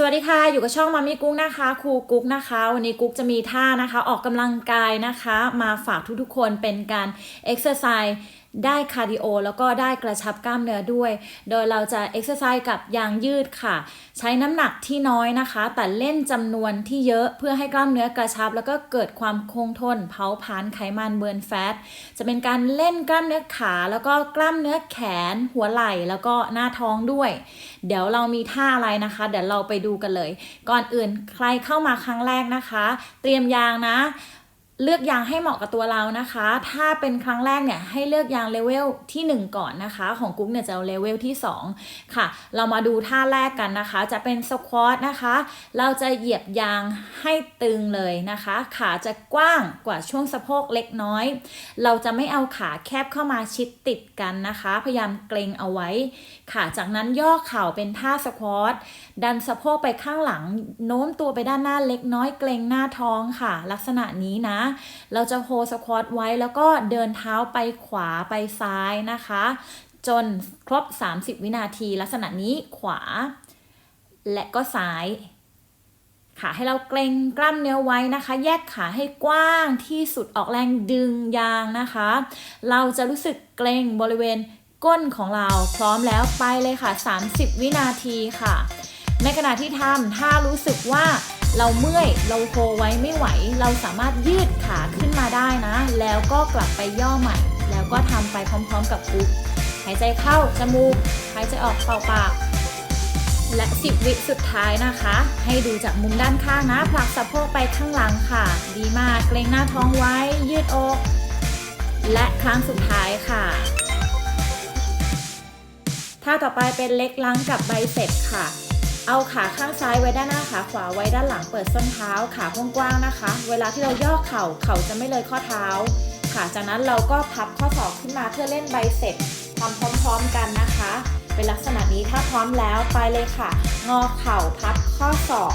สวัสดีค่ะ อยู่กับช่องมามี่กุ๊กนะคะ ครูกุ๊กนะคะ วันนี้กุ๊กจะมีท่านะคะ ออกกำลังกายนะคะ มาฝากทุกๆคนเป็นการเอ็กซ์ไซส์ ได้คาร์ดิโอแล้วก็ได้กระชับกล้ามเนื้อด้วย โดยเราจะเอ็กซ์ไซส์กับยางยืดค่ะ ใช้น้ำหนักที่น้อยนะคะ แต่เล่นจำนวนที่เยอะเพื่อให้กล้ามเนื้อกระชับ แล้วก็เกิดความคงทน เผาผลาญไขมันเบิร์นแฟต จะเป็นการเล่นกล้ามเนื้อขา แล้วก็กล้ามเนื้อแขน หัวไหล่แล้วก็หน้าท้องด้วย เดี๋ยวเรามีท่าอะไรนะคะ เดี๋ยวเราไปดูกันเลย ก่อนอื่นใครเข้ามาครั้งแรกนะคะ เตรียมยางนะ เลือกยางให้เหมาะกับตัวเรานะคะ ถ้าเป็นครั้งแรกเนี่ยให้เลือกยางเลเวลที่ 1 ก่อนนะคะ ของกุ๊กเนี่ยจะเอาเลเวลที่ 2 ค่ะ เรามาดูท่าแรกกันนะคะ จะเป็นสควอตนะคะ เราจะเหยียบยางให้ตึงเลยนะคะ ขาจะกว้างกว่าช่วงสะโพกเล็กน้อย เราจะไม่เอาขาแคบเข้ามาชิดติดกันนะคะ พยายามเกรงเอาไว้ ค่ะ จากนั้นย่อเข่าเป็นท่าสควอต ดันสะโพกไปข้างหลัง โน้มตัวไปด้านหน้าเล็กน้อย เกรงหน้าท้องค่ะ ลักษณะนี้นะเราจะโฮสควอตไว้แล้วก็เดินเท้าไปขวาไปซ้ายนะคะ จนครบ 30 วินาทีลักษณะนี้ขวา และก็ซ้ายค่ะให้เราเกรงกล้ามเนื้อไว้นะคะ แยกขาให้กว้างที่สุดออกแรงดึงยางนะคะ เราจะรู้สึกเกรงบริเวณก้นของเราพร้อมแล้วไปเลยค่ะ 30 วินาทีค่ะ ในขณะที่ทำถ้ารู้สึกว่า เราเมื่อยเราโฮไว้ไม่ไหว เราสามารถยืดขาขึ้นมาได้นะ แล้วก็กลับไปย่อใหม่ แล้วก็ทำไปพร้อมๆกับกุ๊กหายใจเข้าจมูกหายใจออกเป่าปากและ 10 วิสุดท้ายนะคะ ให้ดูจากมุมด้านข้างนะผลักสะโพกไปข้างหลังค่ะ ดีมากเกรงหน้าท้องไว้ ยืดอก และครั้งสุดท้ายค่ะท่าต่อไปเป็นเล็กล้างกับไบเซ็ปค่ะ เอาขาข้างซ้ายไว้ด้านหน้าขาขวาไว้ด้านหลังเปิดส้นเท้าขากว้างๆนะคะ เวลาที่เราย่อเข่าเข่าจะไม่เลยข้อเท้า ค่ะ จากนั้นเราก็พับข้อศอกขึ้นมาเพื่อเล่นไบเซ็ปทำพร้อมๆกันนะคะ เป็นลักษณะนี้ถ้าพร้อมแล้วไปเลยค่ะ งอเข่าพับข้อศอก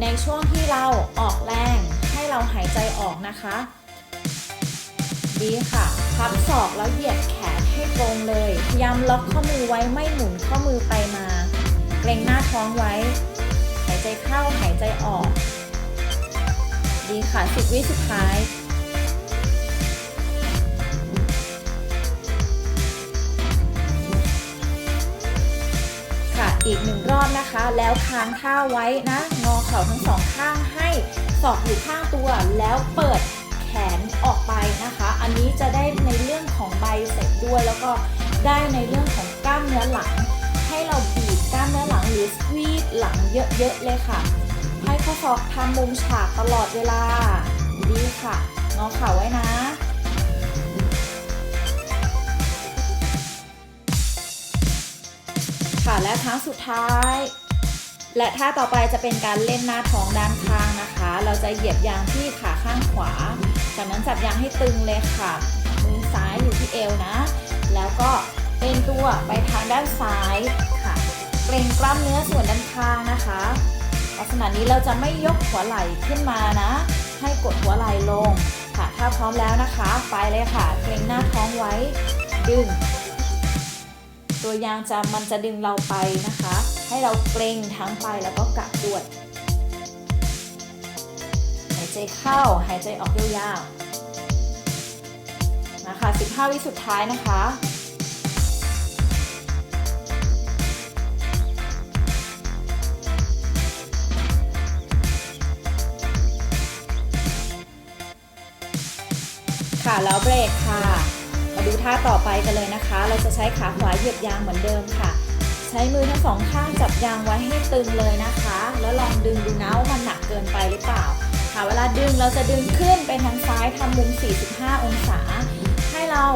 ในช่วงที่เราออกแรงให้เราหายใจออกนะคะ ดีค่ะ พับศอกแล้วเหยียดแขนให้ตรงเลยพยายามล็อกข้อมือไว้ไม่หมุนข้อมือไปมา เกรงหน้าท้องไว้ หายใจเข้าหายใจออก ดีค่ะ 10 วิสุดท้ายค่ะอีกหนึ่งรอบนะคะ แล้วค้างท่าไว้นะ งอเข่าทั้งสองข้างให้ศอกอยู่ข้างตัว แล้วเปิดแขนออกไปนะคะ อันนี้จะได้ในเรื่องของไบเซ็ปด้วย แล้วก็ได้ในเรื่องของกล้ามเนื้อหลัง เราบีบกล้ามเนื้อหลังหรือสวีดหลังเยอะๆเลยค่ะ ให้ข้อศอกทำมุมฉากตลอดเวลา ดีค่ะงอเข่าไว้นะค่ะและครั้งสุดท้าย และท่าต่อไปจะเป็นการเล่นหน้าท้องด้านข้างนะคะ เราจะเหยียบยางที่ขาข้างขวา จากนั้นจับยางให้ตึงเลยค่ะ มือซ้ายอยู่ที่เอวนะ แล้วก็เป็นตัวไปทางด้านซ้าย กรงกล้ามเนื้อส่วนด้านข้างนะคะลักษณะนี้เราจะไม่ยกหัวไหล่ขึ้นมานะ ให้กดหัวไหล่ลงค่ะถ้าพร้อมแล้วนะคะ ไปเลยค่ะ เกรงหน้าท้องไว้ ดึง ตัวยางจะมันจะดึงเราไปนะคะ ให้เราเกรงทั้งไปแล้วก็กลับด้วยหายใจเข้าหายใจออกยาวๆนะคะ 15 วิสุดท้ายนะคะ ค่ะแล้วเบรกค่ะ มาดูท่าต่อไปกันเลยนะคะ เราจะใช้ขาขวาเหยียบยางเหมือนเดิมค่ะ ใช้มือทั้งสองข้างจับยางไว้ให้ตึงเลยนะคะ แล้วลองดึงดูนะว่ามันหนักเกินไปหรือเปล่า ค่ะเวลาดึงเราจะดึงขึ้นไปทางซ้ายทำมุม 45 องศา ให้เรา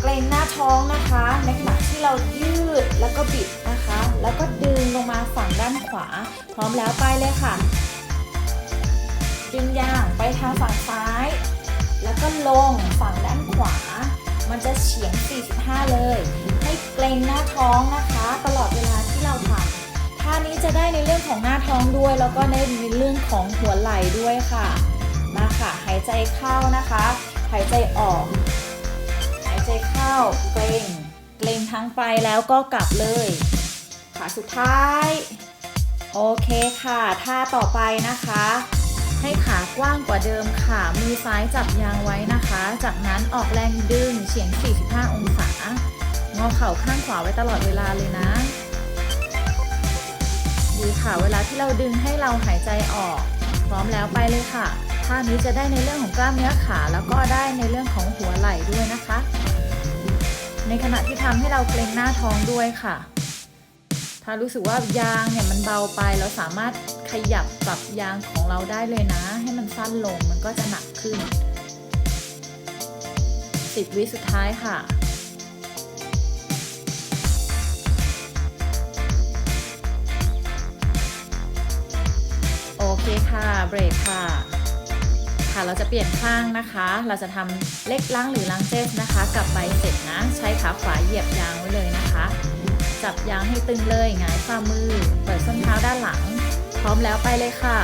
เกรงหน้าท้องนะคะ ในขณะที่เรายืดแล้วก็บิดนะคะ แล้วก็ดึงลงมาฝั่งด้านขวา พร้อมแล้วไปเลยค่ะ ดึงยางไปทางฝั่งซ้าย แล้วก็ลงฝั่งด้านขวา มันจะเฉียง 45 เลย ให้เกรงหน้าท้องนะคะ ตลอดเวลาที่เราทำท่านี้จะได้ในเรื่องของหน้าท้องด้วย แล้วก็ได้ในเรื่องของหัวไหล่ด้วยค่ะ มาค่ะ หายใจเข้านะคะ หายใจออก หายใจเข้า เกรง เกรงทั้งไปแล้วก็กลับเลย ขาสุดท้าย โอเคค่ะ ท่าต่อไปนะคะ ให้ขากว้างกว่าเดิมค่ะ มือซ้ายจับยางไว้นะคะ จากนั้นออกแรงดึงเฉียง 45 องศา งอเข่าข้างขวาไว้ตลอดเวลาเลยนะ ดีค่ะ เวลาที่เราดึงให้เราหายใจออก พร้อมแล้วไปเลยค่ะ ท่านี้จะได้ในเรื่องของกล้ามเนื้อขา แล้วก็ได้ในเรื่องของหัวไหล่ด้วยนะคะ ในขณะที่ทำให้เราเกรงหน้าท้องด้วยค่ะ ถ้ารู้สึกว่ายางเนี่ยมันเบาไปเราสามารถ ขยับปรับยางของเราได้เลยนะ ให้มันสั้นลงมันก็จะหนักขึ้น 10 วิสุดท้ายค่ะ โอเคค่ะ เบรกค่ะ ค่ะเราจะเปลี่ยนข้างนะคะ เราจะทำเล็กล้างหรือล้างเจสนะคะ กับใบเสร็จนะ ใช้ขาขวาเหยียบยางไว้เลยนะคะ จับยางให้ตึงเลยหงายฝ่ามือ เปิดส้นเท้าด้านหลัง พร้อมแล้วไปเลยค่ะ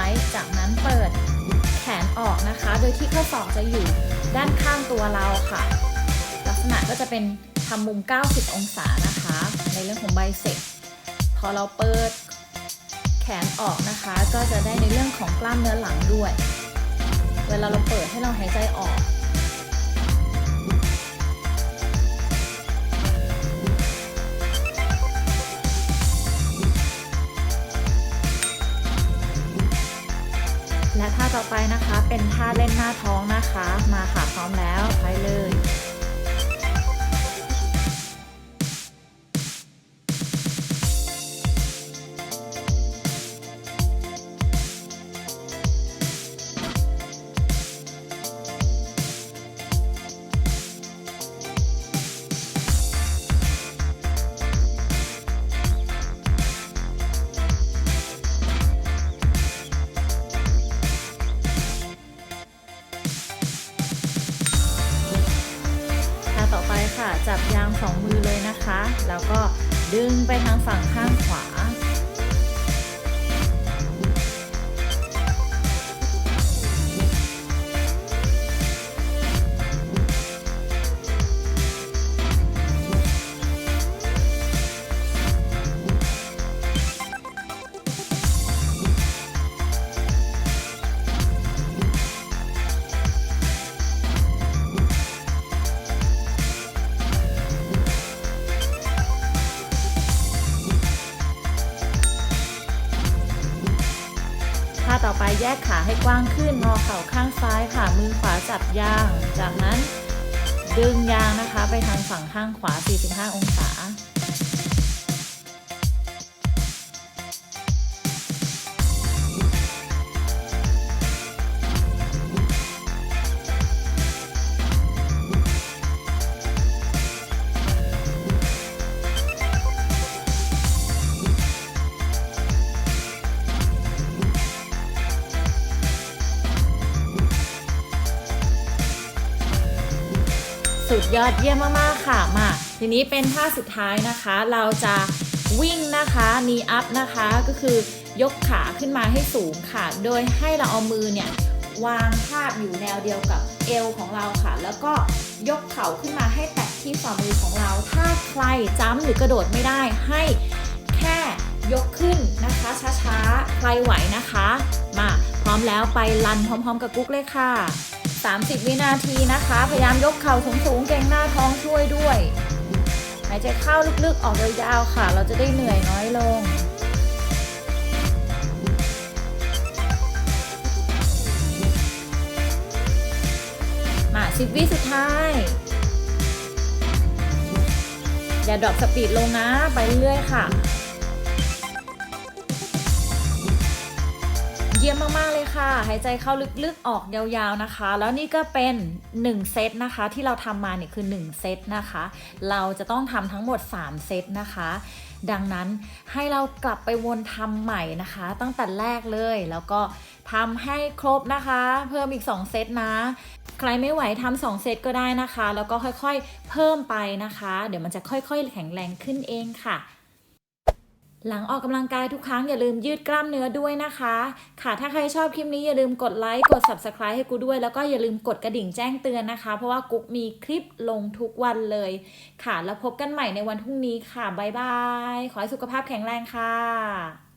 ว้จากนั้นเปิดแขนออกนะคะ โดยที่ข้อศอกจะอยู่ด้านข้างตัวเราค่ะ ลักษณะก็จะเป็นทำมุม 90 องศานะคะ ในเรื่องของไบเซ็ปพอเราเปิดแขนออกนะคะ ก็จะได้ในเรื่องของกล้ามเนื้อหลังด้วย เวลาเราเปิดให้เราหายใจออก ต่อไปนะคะ เป็นท่าเล่นหน้าท้องนะคะ มาค่ะพร้อมแล้วไปเลย สองมือเลยนะคะ แล้วก็ดึงไปทางฝั่งข้างขวา แยกขาให้กว้างขึ้นงอเข่าข้างซ้ายค่ะ มือขวาจับยาง จากนั้นดึงยางนะคะ ไปทางฝั่งข้างขวา 45 องศา ยอดเยี่ยมมากๆค่ะมาทีนี้เป็นท่าสุดท้ายนะคะ เราจะวิ่งนะคะนีอัพนะคะก็คือยกขาขึ้นมาให้สูงค่ะ โดยให้เราเอามือเนี่ยวางทาบอยู่แนวเดียวกับเอวของเราค่ะ แล้วก็ยกเข่าขึ้นมาให้แตะที่ฝ่ามือของเรา ถ้าใครจ้ำหรือกระโดดไม่ได้ให้แค่ยกขึ้นนะคะช้าๆ ใครไหวนะคะ มาพร้อมแล้วไปลันพร้อมๆ กับกุ๊กเลยค่ะ 30 วินาทีนะคะ พยายามยกเข่าสูงๆเกรงหน้าท้องช่วยด้วย หายใจเข้าลึกๆออกยาวๆค่ะ เราจะได้เหนื่อยน้อยลงมา10วิสุดท้าย อย่าดรอปสปีดลงนะ ไปเรื่อยค่ะ เยี่ยมมาก ๆ เลยค่ะ หายใจเข้าลึกๆ ออกยาวๆนะคะ แล้วนี่ก็เป็น 1 เซตนะคะ ที่เราทำมาเนี่ยคือ 1 เซตนะคะ เราจะต้องทำทั้งหมด 3 เซตนะคะ ดังนั้นให้เรากลับไปวนทำใหม่นะคะ ตั้งแต่แรกเลย แล้วก็ทำให้ครบนะคะ เพิ่มอีก 2 เซตนะ ใครไม่ไหวทำสองเซตก็ได้นะคะ แล้วก็ค่อยๆ เพิ่มไปนะคะ เดี๋ยวมันจะค่อยๆ แข็งแรงขึ้นเองค่ะ หลังออกกำลังกายทุกครั้งอย่าลืมยืดกล้ามเนื้อด้วยนะคะ ค่ะถ้าใครชอบคลิปนี้อย่าลืมกดไลค์กด subscribe ให้กูด้วย แล้วก็อย่าลืมกดกระดิ่งแจ้งเตือนนะคะ เพราะว่ากุ๊กมีคลิปลงทุกวันเลย ค่ะ แล้วพบกันใหม่ในวันพรุ่งนี้ค่ะบ๊ายบาย ขอให้สุขภาพแข็งแรงค่ะ